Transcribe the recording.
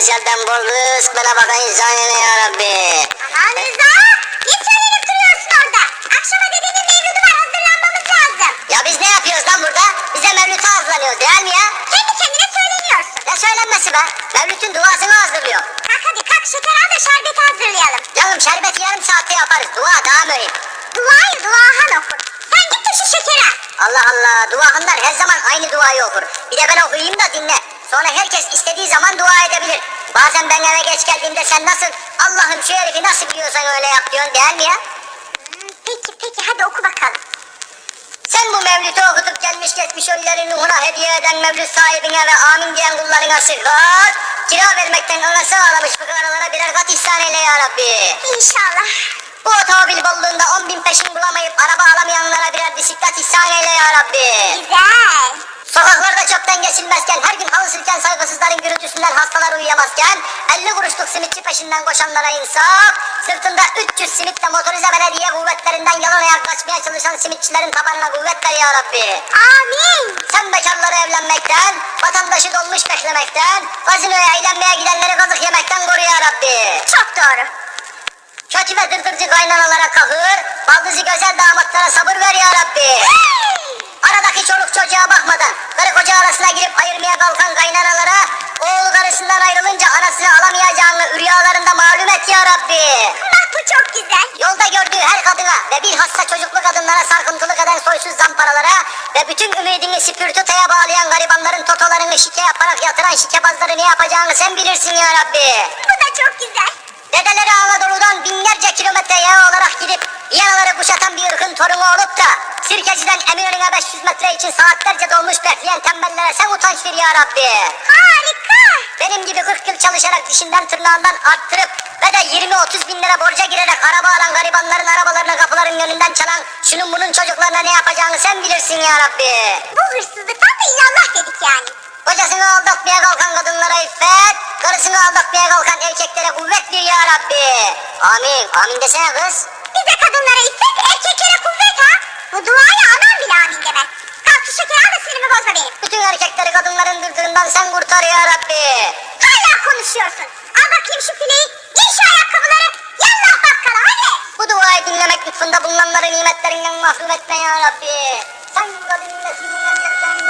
ezelden korkuz. Bana bak insan ya Rabbi. Aman Rıza! Ne söylenip duruyorsun orada? Akşama dedenin mevludu var hazırlanmamız lazım. Ya biz ne yapıyoruz lan burada? Bize Mevlüt'e hazırlanıyoruz değil mi ya? Kendi kendine söyleniyorsun. Ne söylenmesi be? Mevlüt'ün duasını hazırlıyor. Kalk hadi kalk şeker al da şerbet hazırlayalım. Canım şerbeti yarım saatte yaparız. Dua daha mühim. Duayı duahan okur. Sen git de şu şekeri al. Allah Allah duahanlar her zaman aynı duayı okur. Bir de ben okuyayım da dinle. Sonra herkes istediği zaman dua edebilir. Bazen ben eve geç geldiğimde sen nasıl Allah'ım şu herifi nasıl biliyorsan öyle yap diyorsun değil mi ya? Hmm, peki peki hadi oku bakalım. Sen bu mevlütü okutup gelmiş geçmiş ölülerin ruhuna hediye eden mevlüt sahibine ve amin diyen kullarına sıhhat, kira vermekten anası ağlamış fıkaralara birer kat ihsan eyle ya Rabbi. İnşallah. Bu otomobil bolluğunda on bin peşin bulamayıp araba alamayanlara birer bisiklet ihsan eyle ya Rabbi. Güzel. Sokaklarda çöpten geçilmezken, her gün halı silken saygısızların gürültüsünden hastalar uyuyamazken, 50 kuruşluk simitçi peşinden koşanlara insaf, sırtında 300 simitle motorize belediye kuvvetlerinden yalan ayak kaçmaya çalışan simitçilerin tabanına kuvvet ver ya Rabbi. Amin. Sen bekarları evlenmekten, vatandaşı dolmuş beklemekten, gazinoya eğlenmeye gidenleri kazık yemekten koru ya Rabbi. Çok doğru. Kötü ve dırdırcı kaynanalara kahır, baldızı güzel damatlara sabır ver ya Rabbi. Aradaki çoluk çocuğa bakmadan karı koca arasına girip ayırmaya kalkan kaynanalara oğlu karısından ayrılınca anasını alamayacağını rüyalarında malum et ya Rabbi. Bak bu çok güzel. Yolda gördüğü her kadına ve bilhassa çocuklu kadınlara sarkıntılık eden soysuz zamparalara ve bütün ümidini spirtutaya bağlayan garibanların totolarını şike yaparak yatıran şikebazları ne yapacağını sen bilirsin ya Rabbi. Bu da çok güzel. Dedeleri Anadolu'dan binlerce kilometre yağ olarak gidip yanaları kuşatan bir ırkın torunu olup da Sirkeci'den Eminönü'ne 500 metre için saatlerce dolmuş bekleyen tembellere sen utanç ver ya Rabbi. Harika. Benim gibi 40 yıl çalışarak dişinden tırnağından arttırıp ve de 20-30 bin lira borca girerek araba alan garibanların arabalarını kapıların önünden çalan şunun bunun çocuklarına ne yapacağını sen bilirsin ya Rabbi. Bu hırsızlıktan da illallah dedik yani. Kocasını aldatmaya kalkan kadınlara iffet, karısını aldatmaya kalkan erkeklere kuvvet ver ya Rabbi. Amin, amin desene kız. Bize kadınlara iffet, erkeklere kuvvet. Bu duaya anam bile amin demez. Kalk şu şekeri al da sinirimi bozma benim. Bütün erkekleri kadınların dırdırından sen kurtar ya Rabbi. Hala konuşuyorsun. Al bakayım şu fileyi. Giy şu ayakkabıları. Yallah bakkala hadi. Bu duayı dinlemek lütfunda bulunanları nimetlerinden mahrum etme ya Rabbi. Sen kadın neslinin